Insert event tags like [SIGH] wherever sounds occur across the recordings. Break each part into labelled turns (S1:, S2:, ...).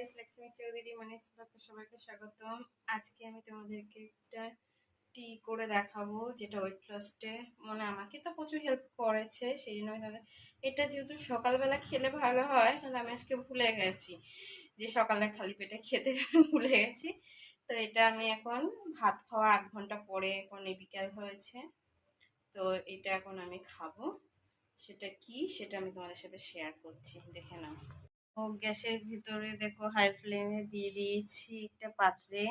S1: Guys Lakshmi Chowdhury মানিস ব্লগকে সবাইকে স্বাগতম। আজকে আমি তোমাদেরকে একটা টি করে দেখাবো, যেটা ওয়েট লসটে মানে আমাকে তো প্রচুর হেল্প করেছে, সেই জন্য আমি এটা যেহেতু সকালবেলা খেলে ভালো হয়, তাহলে আমি আজকে ভুলে গেছি যে সকালে খালি পেটে খেতে [LAUGHS] ভুলে গেছি। তো এটা আমি এখন ভাত খাওয়ার আধ ঘণ্টা পরে এখন এই বিকাল হয়েছে। তো এটা এখন আমি খাব। সেটা কি, সেটা আমি তোমাদের সাথে শেয়ার করছি, দেখে নাও। ও গ্যাসের ভিতরে দেখো হাই ফ্লেমে দিয়ে দিয়েছি একটা পাত্রে।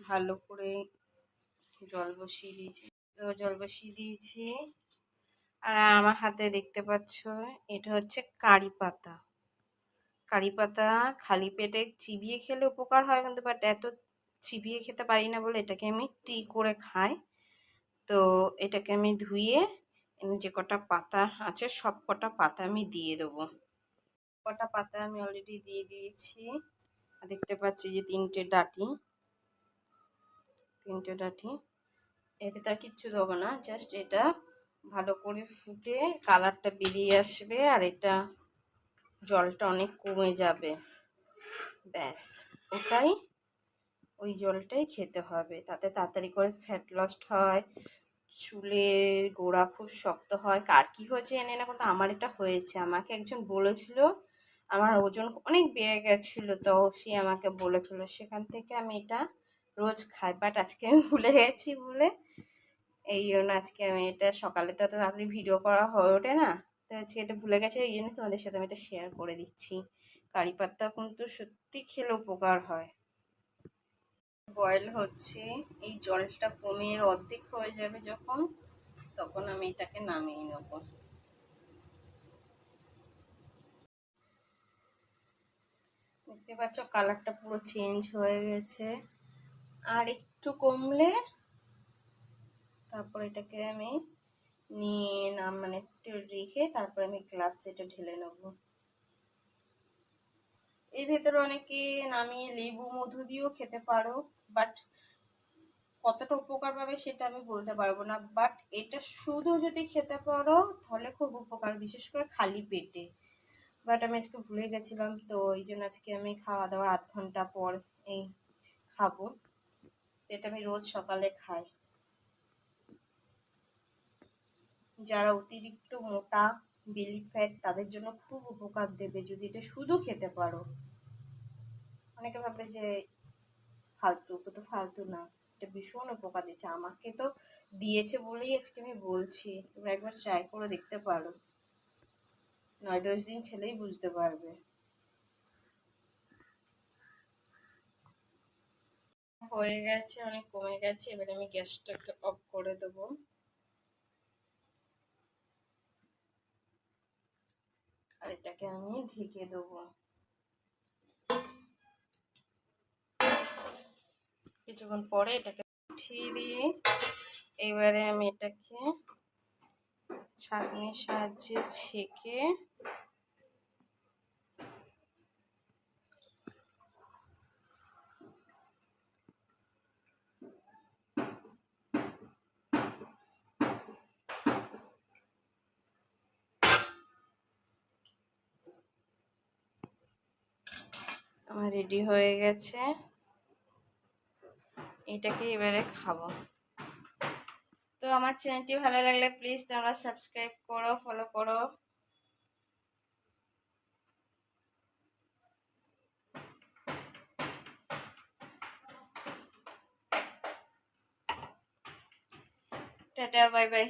S1: ভালো করে জল বসিয়ে দিয়েছি জল বসিয়ে দিয়েছি। আর আমার হাতে দেখতে পাচ্ছ, এটা হচ্ছে কারি পাতা। কারি পাতা খালি পেটে চিবিয়ে খেলে উপকার হয় কিন্তু বাট এত চিবিয়ে খেতে পারি না বলে এটাকে আমি টি করে খাই। তো এটাকে আমি ধুয়ে যে কটা পাতা আছে সব কটা পাতা আমি দিয়ে দেবো। কটা পাতা আমি অলরেডি দিয়ে দিয়েছি। দেখতে পাচ্ছি যে তিনটে ডাটি। তিনটে ডাটি। এর ভেতর কিচ্ছু দেবো না জাস্ট এটা ভালো করে ফুটে কালারটা বেরিয়ে আসবে আর এটা জলটা অনেক কমে যাবে। ব্যাস, ওটাই, ওই জলটাই খেতে হবে। তাতে তাড়াতাড়ি করে ফ্যাট লস্ট হয় চুলের গোড়া খুব শক্ত হয়। কার কী হয়েছে এনে না, কিন্তু আমার এটা হয়েছে। আমাকে একজন বলেছিল আমার ওজন অনেক বেড়ে গেছিল, তো সে আমাকে বলেছিল, সেখান থেকে আমি এটা রোজ খাই। বাট আজকে আমি ভুলে গেছি বলে। এই জন্য আজকে আমি এটা সকালে তো তাড়াতাড়ি ভিডিও করা হয়ে ওঠে না। তো আজকে এটা ভুলে গেছে, এই জন্য তোমাদের সাথে আমি এটা শেয়ার করে দিচ্ছি। কারি পাত্তা কিন্তু সত্যি খেলে উপকার হয়। বয়েল হচ্ছে, এই জলটা কমিয়ে অর্ধেক হয়ে যাবে যখন, তখন আমি এটাকে নামিয়ে নেব। দেখতে পাচ্ছ কালারটা পুরো চেঞ্জ হয়ে গেছে। আর একটু কমলে তারপর এটাকে আমি নিয়ে নাম মানে একটু রেখে তারপর আমি গ্লাস এটা ঢেলে নেব। এর ভেতরে অনেকে নামিয়ে লেবু, মধু দিয়েও খেতে পারো বাট কতটা উপকার পাবে সেটা আমি বলতে পারব না। বাট এটা শুধু যদি খেতে পারো, তাহলে খুব উপকার, বিশেষ করে খালি পেটে। বাট আমি আজকে ভুলে গেছিলাম, তো এই জন্য আজকে আমি খাওয়া দাওয়ার আধ ঘণ্টা পর এই খাব। এটা আমি রোজ সকালে খাই। যারা অতিরিক্ত মোটা বেলি ফ্যাট তাদের জন্য খুব উপকার দেবে যদি এটা শুধু খেতে পারো। অনেকে ভাবে যে ফালতু তো ফালতু না। এটা ভীষণ উপকার দিচ্ছে। আমাকে তো দিয়েছে বলেই আজকে আমি বলছি। তোমরা একবার ট্রাই করে দেখতে পারো। নয় দশ দিন খেলেই বুঝতে পারবে। হয়ে গেছে, অনেক কমে গেছে, এবার আমি গ্যাসটাকে অফ করে দেব। আর এটাকে আমি ঢেকে দেবো। কিছুক্ষণ পরে এটাকে উঠিয়ে দিয়ে এবারে আমি এটাকে ছাঁকনির সাহায্যে ছেঁকে আমার রেডি হয়ে গেছে। এটাকে এবারে খাব। আমার চ্যানেলটি ভালো লাগলে প্লিজ তোমরা সাবস্ক্রাইব করো ফলো করো। Tata bye bye